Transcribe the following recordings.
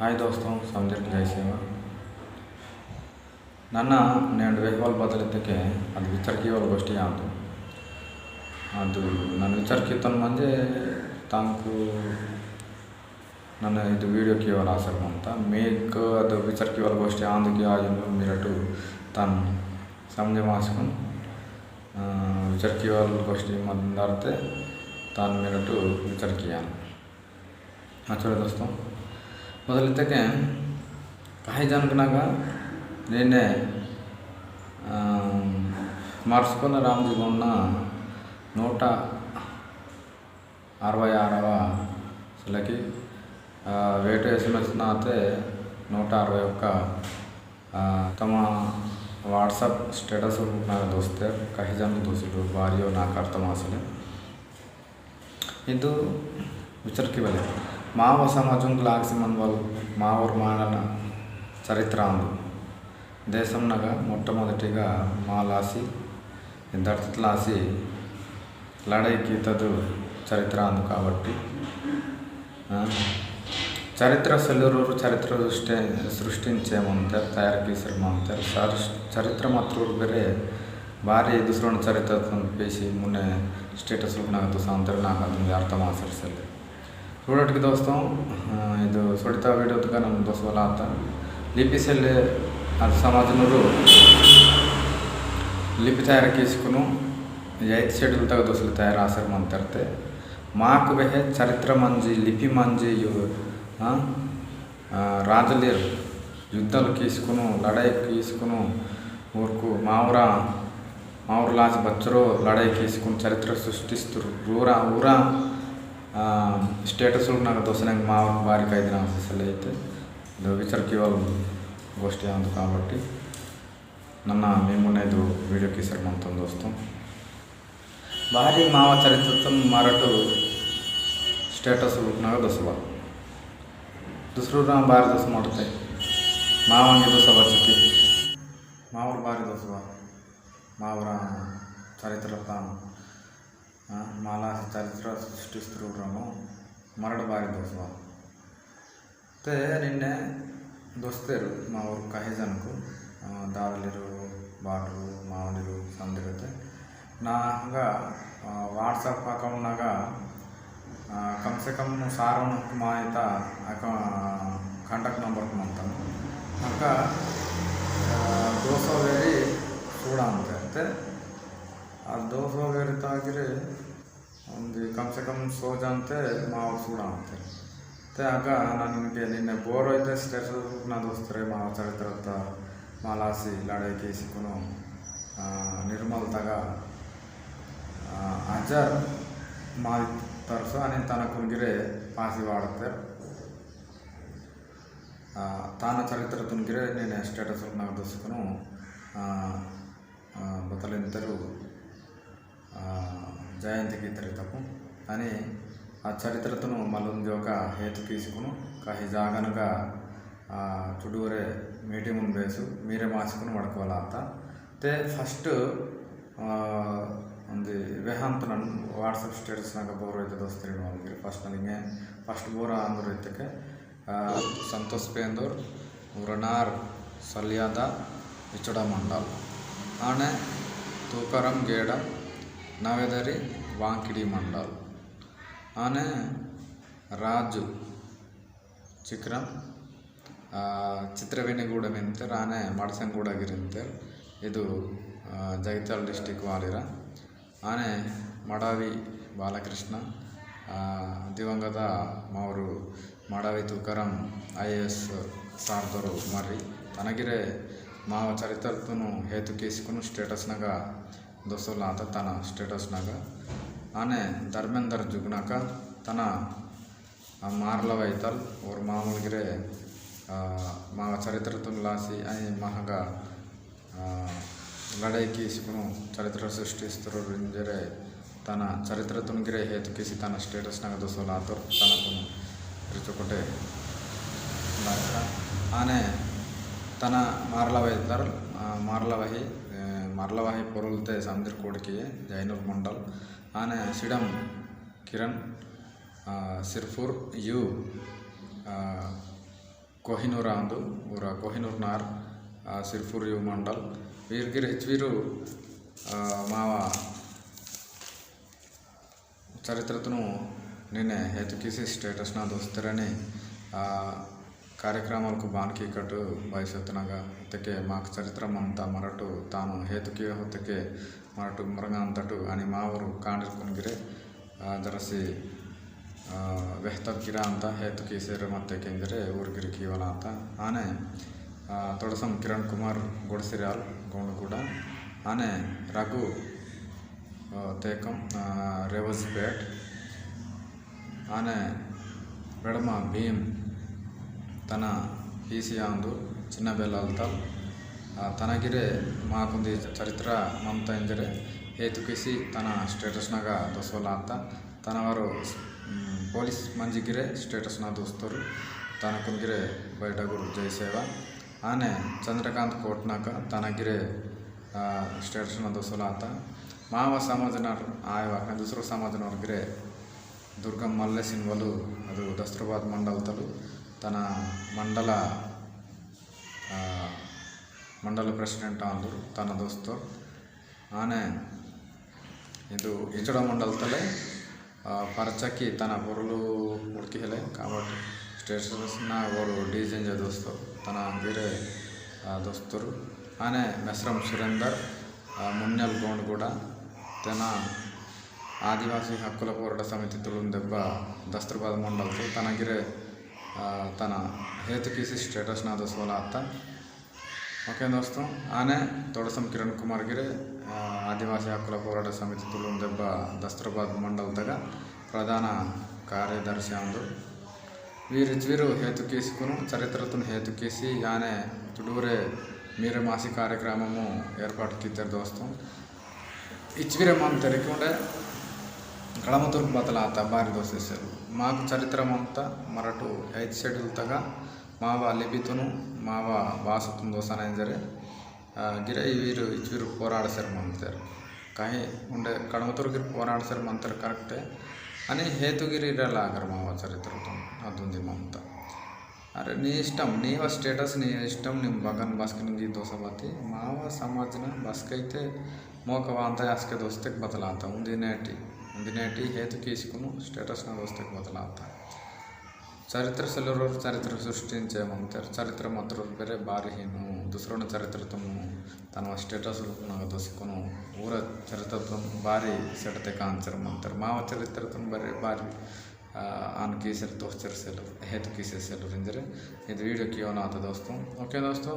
Hi दोस्तों, समझर जयसेवा ನನ್ನ ನೆಂಡ್ ವೇಹವಾಲ್ ಬದಲಿದ್ದಕ್ಕೆ ಅದು ವಿಚಾರಕಿಯವರ ಗೋಷ್ಠಿ ಯಾವುದು ಅದು ನಾನು ವಿಚಾರಕಿತ್ತನ ಮಂದೆ ತಾಂಕು ನನ್ನ ಇದು ವಿಡಿಯೋ ಕೇವಲ ಆಸಕ್ತ ಅಂತ ಮೇಕ್ ಅದು ವಿಚಾರಕಿಯವರ ಗೋಷ್ಠಿ ಆಂದಕ್ಕೆ ಆಜನು ಮಿರಟು ತಾನು ಸಮಜ ಮಾಸ್ಕೊಂಡು ವಿಚಾರಕಿಯವರ ಗೋಷ್ಠಿ ಮಂದಾರ್ತೆ ತಾನು ಮಿರಟು ವಿಚಾರಕಿಯಾನು ಆಚಾರ್ಯ ದೋಸ್ತು ಮೊದಲಿದ್ದಕ್ಕೆ काही ಜನಕನಾಗ ನಿನ್ನೆ మార్చుకున్న రామ్జీ ఉన్న నూట అరవై ఆరవ అసలుకి వేటు ఎస్ఎంఎస్ నాతే నూట అరవై ఒక్క తమ ವಾಟ್ಸಪ್ ಸ್ಟೇಟಸ್ ನಾನು ದೋಸ್ತೆ ಕಹಿ ಜನ ದೋಸಿದ್ರು ಭಾರಿಯೋ ನಾಲ್ಕು ಅರ್ಥ ಮಾಸಲೆ ಇದು ವಿಚಾರಕ್ಕೆ ಬಲೆ ಮಾವ సమాజంకు లాగసిమన్ వాళ్ళు మావూరు మానన చరిత్ర ఉంది దేశంనగా మొట్టమొదటిగా మాలాసి దర్శలాసి లడైకి తదు చరిత్ర ఉంది కాబట్టి చరిత్ర సెల్లూరు చరిత్ర ಸೃಷ್ಟಿ ಸೃಷ್ಟಿಂಚೇಮಂತಾರೆ ತಯಾರು ಗೀಸರ್ಮಂತಾರೆ ಸರ್ ಚರಿತ್ರ ಮಾತ್ರ ಬೇರೆ ಭಾರಿ ದುಸರೋಣ ಚರಿತ್ರ ಪೇಸಿ ಮುನ್ನೆ ಸ್ಟೇಟಸ್ నాకు దుస అంతరు నాకు అది చూడటికి దోస్తాం. ఇది సుడిత వీడియోగా నన్ను దోస్త వల్ల ఆత్మ లిపిసెల్ సమాజంలో లిపి తయారు చేసుకును. ఎయిత్ షెడ్యూల్తో దోశలు తయారు ఆశారు మనం తరితే మాకు బెహె చరిత్ర మంజి లిపి మంజి రాజలేరు. యుద్ధాలు తీసుకును లడాయి తీసుకును ఊరుకు మా ఊర మా ఊరు లాజ్ బచ్చరో లడాయి తీసుకుని చరిత్ర సృష్టిస్తురు ఊరా ఊరా ಸ್ಟೇಟಸ್ಗಳು ನಂಗೆ ತೋರಿಸಿನಾಗ మా వారికి అయితే నా అసలు అయితే విచర్కి వాళ్ళు గోష్ఠి అందు కాబట్టి ನನ್ನ ಮೇಮುನೇದು ವೀಡಿಯೋಕ್ಕೆ ಸರ್ ಮಾಡ್ತಂದು ದೋಸ್ತು ಭಾರಿ ಮಾವ ಚರಿತ್ರ ಮಾರಾಟು ಸ್ಟೇಟಸ್ ಹುಟ್ನಾಗ ದಸವ ದುಸರು ನಾ ಭಾರಿ ದೋಸೆ ಮಾಡುತ್ತೆ ಮಾವಂಗೆ ದೋಸೆ ಬರ್ಸಿಕ್ಕಿ ಮಾವ್ರ ಭಾರಿ ದೋಸವ ಮಾವರ ಚರಿತ್ರ ತಾನು ಮಾಲಾಸ ಚರಿತ್ರ ಸೃಷ್ಟಿಸ್ತಿರುಡ್ರಮ್ಮ ಮರಡಬಾರದು ಸ್ವ ಮತ್ತು ನಿನ್ನೆ ದೋಸ್ತರು మా ఊరు కహేజన్కు దారులిరు బాటలు మామిడిలు సందిರುತ್ತೆ ನಾಗ ವಾಟ್ಸಪ್ ಅಕೌಂಟ್ನಾಗ ಕಮ್ಸೆ ಕಮ್ ಸಾರವನು ಮಾಹಿತ ಅಕ ಕಾಂಟ್ಯಾಕ್ಟ್ ನಂಬರ್ ಅಂತ ಅಕ್ಕ ದೋಸೆ ಬೇರೆ ಸೂಡ ಅಂತ. ಇರುತ್ತೆ ಆ ದೋಸೆ ಬೇರೆ ತಾಗಿರಿ ಒಂದು ಕಮ್ ಸೆ ಕಮ್ ಸೋಜ ಅಂತೆ ಮಾವ ಸೂಡ ಅಂತೆ ಮತ್ತೆ ಆಗ ನನಗೆ ನಿನ್ನೆ ಬೋರ್ ಐತೆ ಸ್ಟೇಟಸ್ ನಾ ದೋಸ್ತರೆ ಮಾವ ಚರಿತ್ರ ಮಾಲಾಸಿ ಲಡಾಯಿ ಸಿಕ್ಕನು ನಿರ್ಮಲ್ ತಗ ಅಜರ್ ಮಾಲ್ ತರಿಸು అని తన ಕುನ್ಗಿರೆ ಪಾಸಿ వాడతారు ತಾನ ಚರಿತ್ರ ತುನ್ಗಿರೆ నేను స్టేటస్ నాకు దోసుకును బతలిద్దరు జయంతికి ఇద్దరు తప్పు అని ఆ చరిత్రతను మళ్ళీ ఒక హేతు తీసుకును కాహి జాగనగా చుడూరే మీటింగ్ ಬೇಸು మీరే మార్చుకుని పడుకోవాలి అంత తే ఫస్ట్ ಒಂದು ವೇಹಾಂತ ನನ್ನ ವಾಟ್ಸಪ್ ಸ್ಟೇಟಸ್ನಾಗ ಬೋರ್ ಐತೆ ದೋಸ್ತರಿ ಅವ್ರಿಗೆ ಫಸ್ಟ್ ನನಗೆ ಫಸ್ಟ್ ಬೋರ ಅಂದ್ರು ಐತಕ್ಕೆ ಸಂತೋಷ್ ಪೇಂದೂರ್ ಉರನಾರ್ ಸಲ್ಯಾದ ಇಚಡ ಮಂಡಲ್ ಆನೆ ತೂಕರಂ ಗೇಡ నవెదరి ವಾಂಕಿಡಿ ಮಂಡಲ್. ಆನೆ ರಾಜು. చిక్రం ಚಿತ್ರವೇಣಿಗೂಡ ಇಂತೇರ್ ಆನೆ ಮಡಸಂಗೂಡಾಗಿರಿಂತೇರ್ ಇದು ಜೈತಾಳ್ ಡಿಸ್ಟಿಕ್ ವಾಲಿರ. ಆನೆ ಮಡಾವಿ ಬಾಲಕೃಷ್ಣ. ದಿವಂಗತ ಮಾವರು Madavi Tukaram I A S ಸಾರ್ದರು ಮರ್ರಿ. ತನಗಿರೆ ಮಾವ ಚರಿತ್ರೂ ಹೇತು ಕೇಸಿಕೊಂಡು ಸ್ಟೇಟಸ್ನಾಗ दोस्तों लाता ताना स्टेटस नगा। आने, धर्मेंद्र जुगना का ताना मार और मामूल के माँ चरित्र तुलासी आई, महागा लड़ाई की सिकुनो चरित्र सृष्टि स्तर रिंजरे ताना चरित्र तुम गिरे किसी ताना स्टेटस नगा दोस्तों लातोर ताना तुम रिचोकटे लाता आने, ताना मार लगा इतल मार మరలవాహి పౌరులతో సమిత్ర జైనూర్ మండల్. ఆనె సిడమ్ కిరణ్ సిర్ఫూర్ యు కోహినూర్ ఆందు ఊర కోహినూర్ నార్ సిర్ఫూర్ యు మండల్. వీరికి హెచ్ వీరు మావ చరిత్రను నేనే హెచ్కిసి స్టేటస్ నా దోస్తారని ಕಾರ್ಯಕ್ರಮಕ್ಕೆ కార్యక్రమాలకు బాన్కీకట్టు వయస్సెత్తనగ ಹೊತ್ತಕೆ ಮಾಕ್ ಚರಿತ್ರಮಂತ ಮರಟು ತಾನು ಹೇತುಕಿಯ ಹೊತ್ತಕೆ ಮರಟು ಮುರಂಗ ಅಂತಟು అని మావరు ಕಾಣಿಸ್ಕೊಂಡಿರೆ ಜರಸಿ ವೆಹ್ತಕ್ಕಿರ ಅಂತ ಹೇತುಕಿ ಸೇರು ಮತ್ತೆ ಕೆಂದರೆ ಊರ್ಗಿರಿ ಕೀವಲ ಅಂತ. ಆನೆ ತೊಡಸಂ ಕಿರಣ್ ಕುಮಾರ್ ಗೊಡಸಿರಾಲ್ ಗೊಂಡು ಕೂಡ ಆನೆ, ರಘು ತೇಕಂ ರೇವಸ್ ರೇವಸ್ಪೇಟ್ ಆನೆ, ಬೆಡಮ ಭೀಮ್ తన పీసియాందు చిన్న బెల్లల్తా ತನಗಿರೆ ಮಾಕೊಂದು ಚರಿತ್ರ ಮಂತ ಎಂದರೆ ಹೇತುಕಿಸಿ ತನ ಸ್ಟೇಟಸ್ನಾಗ ದೋಸೋಲ ಅಂತ ತನವರು ಪೊಲೀಸ್ ಮಂಜಿಗಿರೆ ಸ್ಟೇಟಸ್ನ ದೋಸ್ತರು ತನಕುಂದಿರೆ ಬೈಟಗುರು ಜಯಸೇವ ಆನೆ ಚಂದ್ರಕಾಂತ್ ಕೋಟ್ನಾಕ ತನಗಿರೆ ಸ್ಟೇಟಸ್ನ ದೋಸೋಲ ಅಂತ ಮಾವ ಸಮಾಜನವ್ರು ಆಯವಾಗ ದೂಸರು ಸಮಾಜನವ್ರಿಗಿರೆ ದುರ್ಗಂ ಮಲ್ಲೆ ಸಿನ್ವಲು ಅದು ದಸ್ತ್ರಾಬಾದ್ ಮಂಡಲ್ತಲು తన మండల మండల ప్రెసిడెంట్ అందరు తన దోస్తో ఆనే ಇದು ಇಂಚಡ ಮಂಡಲದಲ್ಲೇ ಪರಚಕ್ಕಿ ತನ್ನ ಬೊರಲು ಮುಡ್ಕಿ ಹೇಳೆ ಕಾಬಟ್ಟಿ ಸ್ಟೇಷನ್ನ ಅವರು ಡಿಜೆಂಜೆ ದೋಸ್ತು ತನ್ನ ಬೇರೆ ದೋಸ್ತರು ಆನೆ ಮೆಸ್ರಂ ಸುರೇಂದರ್ ಮುನ್ನೆಲ್ ಗೋಂಡ್ ಕೂಡ ತನ್ನ ಆದಿವಾಸಿ ಹಕ್ಕುಲ ಹೋರಾಟ ಸಮಿತಿ ತುಳುಂದೆಬ್ಬ ದಸ್ತರ್ಬಾದ್ ಮಂಡಲದು ತನಗಿರೆ తన హేతుకిసి స్టేటస్ నాదస్ వాళ్ళ అత్త. ఓకే దోస్తం ఆనే తొడసం కిరణ్ కుమార్ గిరి ఆదివాసీ హక్కుల పోరాట సమితి తులం దెబ్బ దస్త్రాబాద్ మండలదగ ప్రధాన కార్యదర్శి అందు. వీరి వీరు హేతుకేసుకును చరిత్రతను హేతుకేసి ఆనే తుడూరే మీరే మాసి కార్యక్రమము ఏర్పాటు కిత్తారు దోస్తం. ఇచ్చిరే మనం తెరకుండే గళమతుర్కు బతలాత ಬಾರಿ ದೋಸಿಸರು ಮಾಕು ಚರಿತ್ರಮಂತ ಮರಟು ಐದು ಶೆಡ್ಯೂಲ್ ತಗ ಮಾವ ಲಿಪಿತುನು ಮಾವ ಬಾಸುತುನ್ ದೋಸನ ಎಂದರೆ ಗಿರ వీరు ఇచ్చిరు పోరాడసారు మంతారు కాహి ఉండే కడమతుర్గిరి పోరాడసారు మంతారు కరెక్టే అని హేతుగిరి లాగరు మావ చరిత్రతో అదుంది మమత అరే నీ ఇష్టం నీవ స్టేటస్ నీ ఇష్టం ನಿಮ್ಮ ಬಗನ್ ಬಸ್ಕ್ ನಿಂಗೆ ದೋಸಬತ್ತಿ ಮಾವ ಸಮಾಜನ ಬಸ್ಕೈತೆ ಮೋಕವ ಅಂತ ಯಾಸ್ಕೆ ದೋಸ್ತಕ್ಕೆ ಬದಲಾತ ಒಂದಿನೇಟಿ ದಿನಾಟಿ ಹೇತು ಕೇಸಿಕನು ಸ್ಟೇಟಸ್ನ ವ್ಯವಸ್ಥೆಗೆ ಬದಲಾತ ಚರಿತ್ರ ಸಲುವರು ಚರಿತ್ರ ಸೃಷ್ಟಿ ಸೃಷ್ಟಿಂಚೇಮಂತಾರೆ ಚರಿತ್ರ ಮಾತ್ರ ಬೇರೆ ಬಾರಿ ಏನು. ದುಸರನ ಚರಿತ್ರ ತಮ್ಮ ತನ್ನ ಸ್ಟೇಟಸ್ ದೋಸಿಕೊನು ಊರ ಚರಿತ್ರ ತಮ್ಮ ಬಾರಿ ಸೆಟತೆ ಕಾಂಚರ್ ಮಂತಾರೆ ಮಾವ ಚರಿತ್ರ ತಮ್ಮ ಬೇರೆ ಬಾರಿ ಆನ್ ಕೀಸರ್ ತೋಚರ್ ಸೆಲ್ಲೂರ್ ಹೇತು ಕೀಸರ್ ಸೆಲ್ಲೂರ್ ಎಂದರೆ ಇದು ವೀಡಿಯೋ ಕಿಯೋನ ಆತ ದೋಸ್ತು? ಓಕೆ ದೋಸ್ತು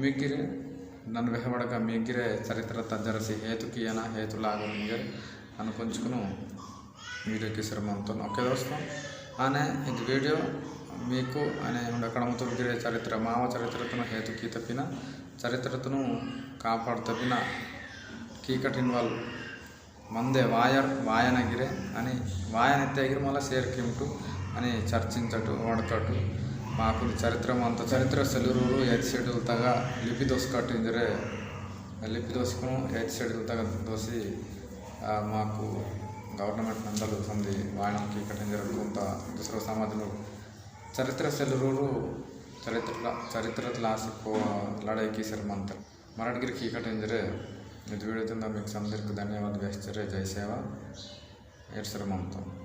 ಮಿಗ್ಗಿರಿ ನನ್ನ ವೆಹವಡಗ ಮಿಗ್ಗಿರೆ ಚರಿತ್ರ ತಜ್ಜರಸಿ ಹೇತು ಕಿಯನ ಹೇತು ಲಾಗ ನಿಂಗೆ మింగర్ అనుకుంచుకును వీడియోకి శ్రమంతో ఓకే దోస్తాం ఆనే ఇది వీడియో మీకు అనే కడమతుర్గిరే చరిత్ర మావ చరిత్రతను హేతుకి తప్పిన చరిత్రతను కాపాడు తప్పిన కీకటిన్ వాళ్ళు మందే వాయర్ వాయనగిరే అని వాయనెత్తగిరి మళ్ళీ సేర్కింటు అని చర్చించటు వాడతాడు మాకు చరిత్ర అంత చరిత్ర సెలూరు ఎయిత్ షెడ్యూల్ తగ లిపి దోసుకట్టు ఇంజరే లిపి దోసుకును ఎయిత్ షెడ్యూల్ తగ దోసి మాకు గవర్నమెంట్ మెంబర్లు సంది వాయనంకి ఇక్కడ కొంత దుసర సమాజంలో చరిత్ర సెలూరు చరిత్ర చరిత్ర లాసిపో ಲಡಾಯಿಕಿ ಶ್ರೀಮಂತರು ಮರಾಠಗಿರಿ ಕೀಕಟೆಂದರೆ ಇದು ವಿಡಿಯೋದಿಂದ మీకు ಸಂದರ್ಭಕ್ಕೆ ಧನ್ಯವಾದ ವ್ಯಸ್ತಾರೆ ಜೈ ಸೇವಾ ಏರ್ ಶ್ರೀಮಂತ